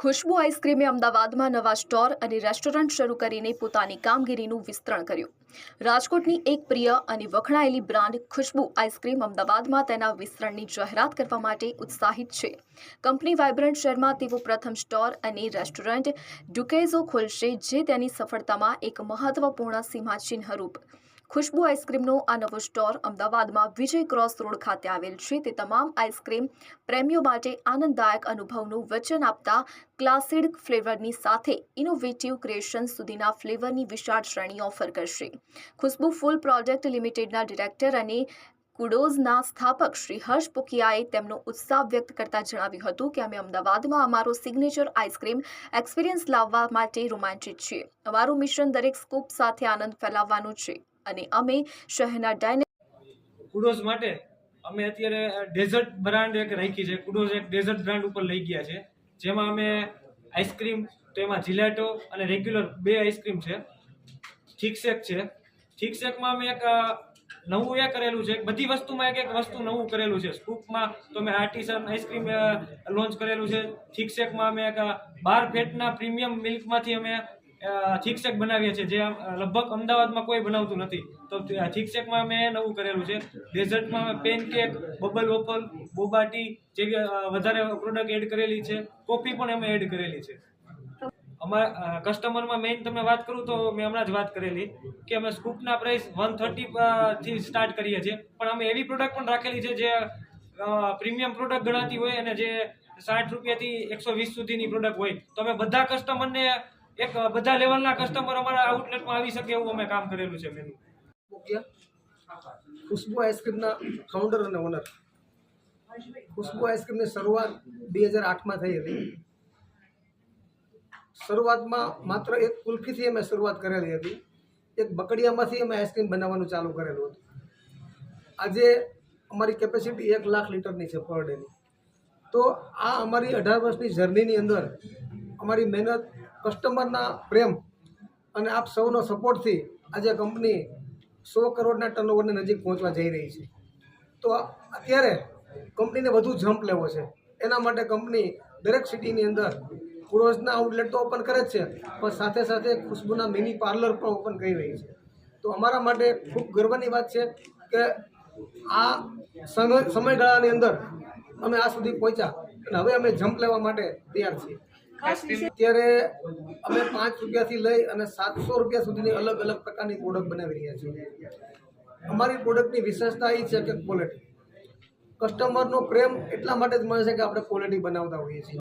ખુશ્બુ આઈસ્ક્રીમે અમદાવાદમાં નવા સ્ટોર અને રેસ્ટોરન્ટ શરૂ કરીને પોતાની કામગીરીનું વિસ્તરણ કર્યું. રાજકોટની એક પ્રિય અને વખણાયેલી બ્રાન્ડ ખુશ્બુ આઈસ્ક્રીમ અમદાવાદમાં તેના વિસ્તરણની જાહેરાત કરવા માટે ઉત્સાહિત છે. કંપની વાઇબ્રન્ટ શહેરમાં તેઓ પ્રથમ સ્ટોર અને રેસ્ટોરન્ટ ડુકેઝો ખોલશે, જે તેની સફળતામાં એક મહત્વપૂર્ણ સીમાચિહ્નરૂપ ખુશ્બુ આઈસ્ક્રીમનો આ નવો સ્ટોર અમદાવાદમાં વિજય ક્રોસ રોડ ખાતે આવેલ છે. તે તમામ આઈસ્ક્રીમ પ્રેમીઓ માટે આનંદદાયક અનુભવનું વચન આપતા ક્લાસિડ ફ્લેવરની સાથે ઇનોવેટિવ ક્રિએશન સુધીના ફ્લેવરની વિશાળ શ્રેણી ઓફર કરશે. ખુશ્બુ ફૂલ પ્રોજેક્ટ લિમિટેડના ડિરેક્ટર અને કુડોઝના સ્થાપક શ્રી હર્ષ પુકિયાએ તેમનો ઉત્સાહ વ્યક્ત કરતા જણાવ્યું હતું કે, અમે અમદાવાદમાં અમારો સિગ્નેચર આઈસ્ક્રીમ એક્સપિરિયન્સ લાવવા માટે રોમાંચિત છીએ. અમારું મિશન દરેક સ્કૂપ સાથે આનંદ ફેલાવવાનું છે. અને અમે શહેરના ડાયને કુડોઝ માટે અમે અત્યારે ડેઝર્ટ બ્રાન્ડ એક રાખી છે. કુડોઝ એક ડેઝર્ટ બ્રાન્ડ ઉપર લઈ ગયા છે. જેમાં અમે આઈસ્ક્રીમ તો એમાં જિલેટો અને રેગ્યુલર બે આઈસ્ક્રીમ છે. ઠીક શેક છે. ઠીક શેકમાં અમે એક નવું એ કરેલું છે. બધી વસ્તુમાં એક એક વસ્તુ નવું કરેલું છે. સ્કૂપમાં તો અમે આર્ટિસન આઈસ્ક્રીમ લોન્ચ કરેલું છે. ઠીક શેકમાં અમે એક બાર ફેટના પ્રીમિયમ મિલ્કમાંથી અમે થીક શેક બનાવીએ છીએ. જે લગભગ અમદાવાદમાં કોઈ બનાવતું નથી. તો શિક્ષકમાં મેં નવું કરેલું છે. ડેઝર્ટમાં pancake bubble waffle, boba tea જેવી વધારે પ્રોડક્ટ એડ કરેલી છે. કોફી પણ અમે એડ કરેલી છે. અમારા કસ્ટમરમાં મેઇન તમને વાત કરું તો મેં હમણાં જ વાત કરેલી કે અમે સ્કૂપના પ્રાઇસ વન થર્ટીથી સ્ટાર્ટ કરીએ છીએ. પણ અમે એવી પ્રોડક્ટ પણ રાખેલી છે જે પ્રીમિયમ પ્રોડક્ટ ગણાતી હોય અને જે સાઠ રૂપિયાથી એકસો વીસ સુધીની પ્રોડક્ટ હોય. તો અમે બધા કસ્ટમરને એક બધા લેવલના કસ્ટમર અમારા આઉટલેટમાં આવી શકે એવું અમે કામ કરેલું છે મેનુ ખુશ્બુ આઈસ્ક્રીમના ફાઉન્ડર અને ઓનર ખુશ્બુ આઈસ્ક્રીમની શરૂઆત બે હજાર આઠમાં થઈ હતી. શરૂઆતમાં માત્ર એક કુલ્ફીથી અમે શરૂઆત કરેલી હતી. એક બકડિયામાંથી અમે આઈસ્ક્રીમ બનાવવાનું ચાલુ કરેલું હતું. આજે અમારી કેપેસિટી એક લાખ લીટરની છે પર ડેની તો આ અમારી અઢાર વર્ષની જર્નીની અંદર અમારી મહેનત કસ્ટમરના પ્રેમ અને આપ સૌનો સપોર્ટથી આજે કંપની સો કરોડના ટર્નઓવરની નજીક પહોંચવા જઈ રહી છે. તો અત્યારે કંપનીને વધુ જમ્પ લેવો છે. એના માટે કંપની દરેક સિટીની અંદર કુરોઝના આઉટલેટ તો ઓપન કરે જ છે, પણ સાથે સાથે ખુશ્બુના મિની પાર્લર પણ ઓપન કરી રહી છે. તો અમારા માટે ખૂબ ગર્વની વાત છે કે આ સમય સમયગાળાની અંદર અમે આ સુધી પહોંચ્યા અને હવે અમે જમ્પ લેવા માટે તૈયાર છીએ. અત્યારે અમે પાંચ રૂપિયાથી લઈ અને સાતસો રૂપિયા સુધીની અલગ અલગ પ્રકારની પ્રોડક્ટ બનાવી રહ્યા છીએ. અમારી પ્રોડક્ટની વિશેષતા એ છે કે ક્વોલિટી કસ્ટમરનો પ્રેમ એટલા માટે જ મળે છે કે આપણે ક્વોલિટી બનાવતા હોઈએ છીએ.